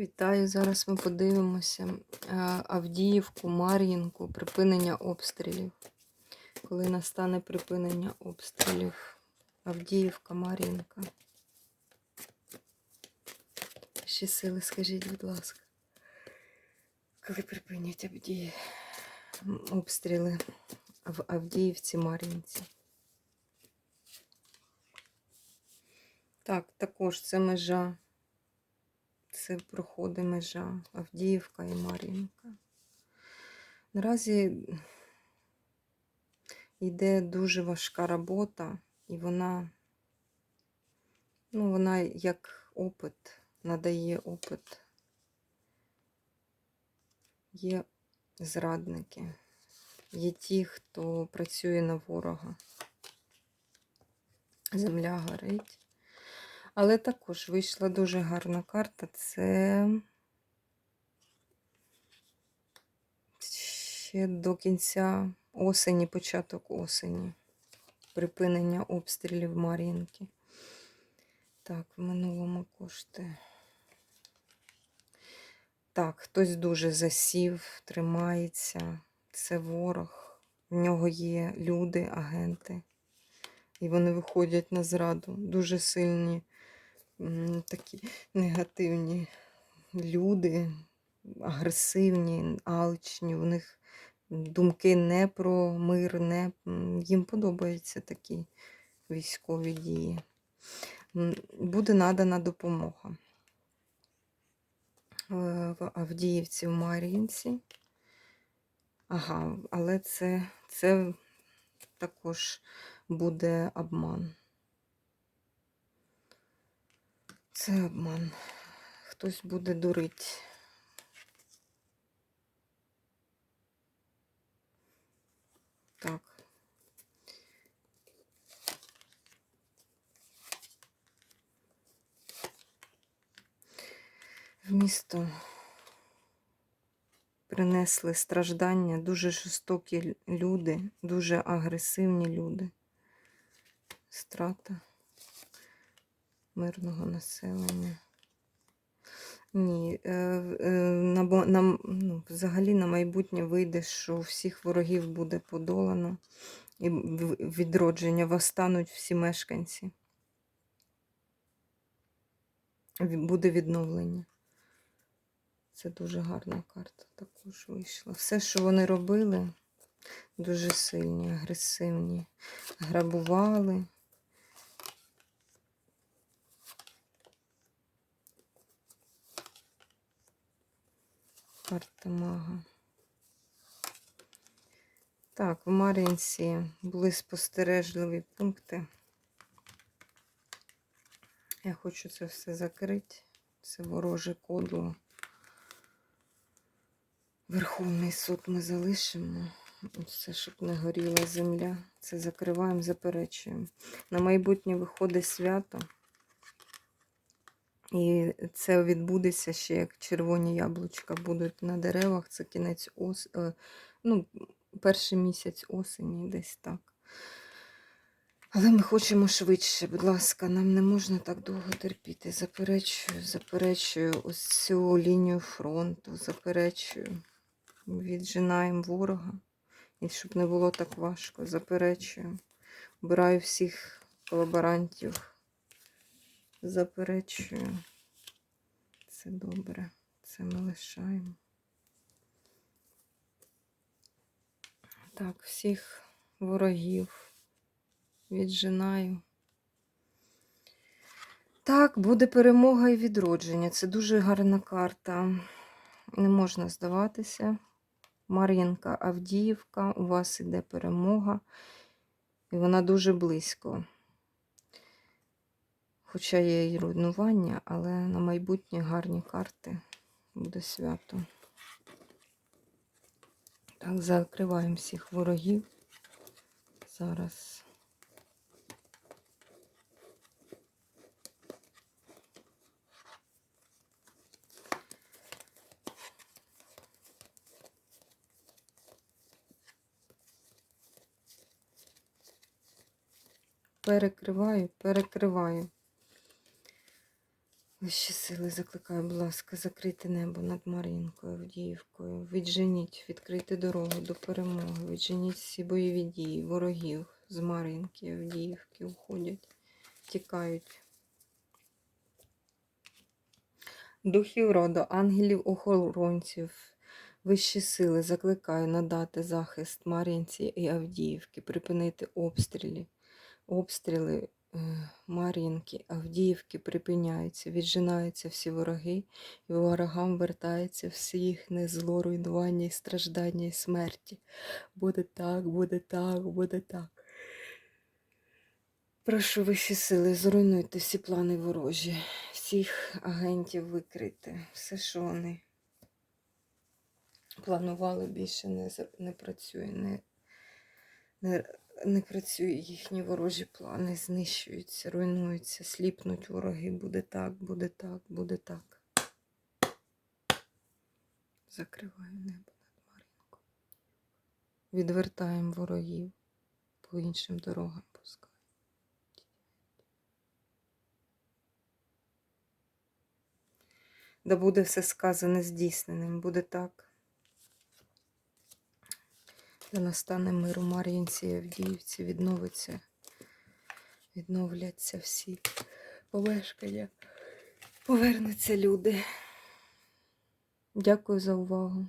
Вітаю! Зараз ми подивимося Авдіївку, Мар'їнку, припинення обстрілів. Коли настане припинення обстрілів. Авдіївка, Мар'їнка. Ще сили, скажіть, будь ласка. Коли припинять Авдії... обстріли в Авдіївці, Мар'їнці. Так, також це межа. Це проходить межа Авдіївка і Мар'їнка. Наразі йде дуже важка робота, і вона, ну, вона як опит, надає опит. Є зрадники, є ті, хто працює на ворога. Земля горить. Але також вийшла дуже гарна карта. Це ще до кінця осені, початок осені. Припинення обстрілів Мар'їнки. Так, в минулому кошти. Так, хтось дуже засів, тримається. Це ворог. В нього є люди, агенти. І вони виходять на зраду. Дуже сильні такі негативні люди, агресивні, алчні. У них думки не про мир, не... їм подобаються такі військові дії. Буде надана допомога е, в Авдіївці, в Мар'їнці. Ага, але це, це також буде обман. Це обман. Хтось буде дурить. Так. В місто принесли страждання, дуже жорстокі люди, дуже агресивні люди. Страта мирного населення. Ні, е, е, на, на, ну, взагалі на майбутнє вийде, що всіх ворогів буде подолано і відродження восстануть всі мешканці. Буде відновлення. Це дуже гарна карта також вийшла. Все, що вони робили, дуже сильні, агресивні. Грабували. Карта мага. Так, в Мар'їнці були спостережливі пункти. Я хочу це все закрити. Це вороже кодло. Верховний суд ми залишимо. Все, щоб не горіла земля. Це закриваємо, заперечуємо. На майбутнє виходить свято. І це відбудеться ще як червоні яблучка будуть на деревах. Це кінець ос... е, ну, перший місяць осені, десь так. Але ми хочемо швидше, будь ласка, нам не можна так довго терпіти. Заперечую, заперечую ось цю лінію фронту, заперечую. Віджинаємо ворога. І щоб не було так важко, заперечую. Обираю всіх колаборантів. Заперечую. Це добре. Це ми лишаємо. Так, всіх ворогів віджинаю. Так, буде перемога і відродження. Це дуже гарна карта. Не можна здаватися. Мар'їнка Авдіївка, у вас іде перемога, і вона дуже близько. Хоча є і руйнування, але на майбутнє гарні карти буде свято. Так, закриваємо всіх ворогів. Зараз. Перекриваю, перекриваю. Вищі сили закликаю, будь ласка, закрити небо над Марінкою, Авдіївкою. Відженіть, відкрити дорогу до перемоги. Відженіть всі бойові дії, ворогів з Маринки, Авдіївки уходять, тікають. Духів роду, ангелів охоронців, вищі сили закликаю надати захист Мар'їнці і Авдіївки, припинити обстріли. Обстріли Мар'їнки, Авдіївки припиняються, віджинаються всі вороги, і ворогам вертається всі їхнє зло, руйнування і страждання і смерті. Буде так, буде так, буде так. Прошу вищі сили, зруйнуйте всі плани ворожі, всіх агентів викрити, все, що вони планували, більше не, не працює, не, не, не працює їхні ворожі плани, знищуються, руйнуються, сліпнуть вороги. Буде так, буде так, буде так. Закриваю небо над Маринкою. Відвертаємо ворогів по іншим дорогам пускай. Да буде все сказане здійсненим, буде так. Да настане мир у Мар'їнці Авдіївці, відновиться, відновляться всі помешкання, повернуться люди. Дякую за увагу.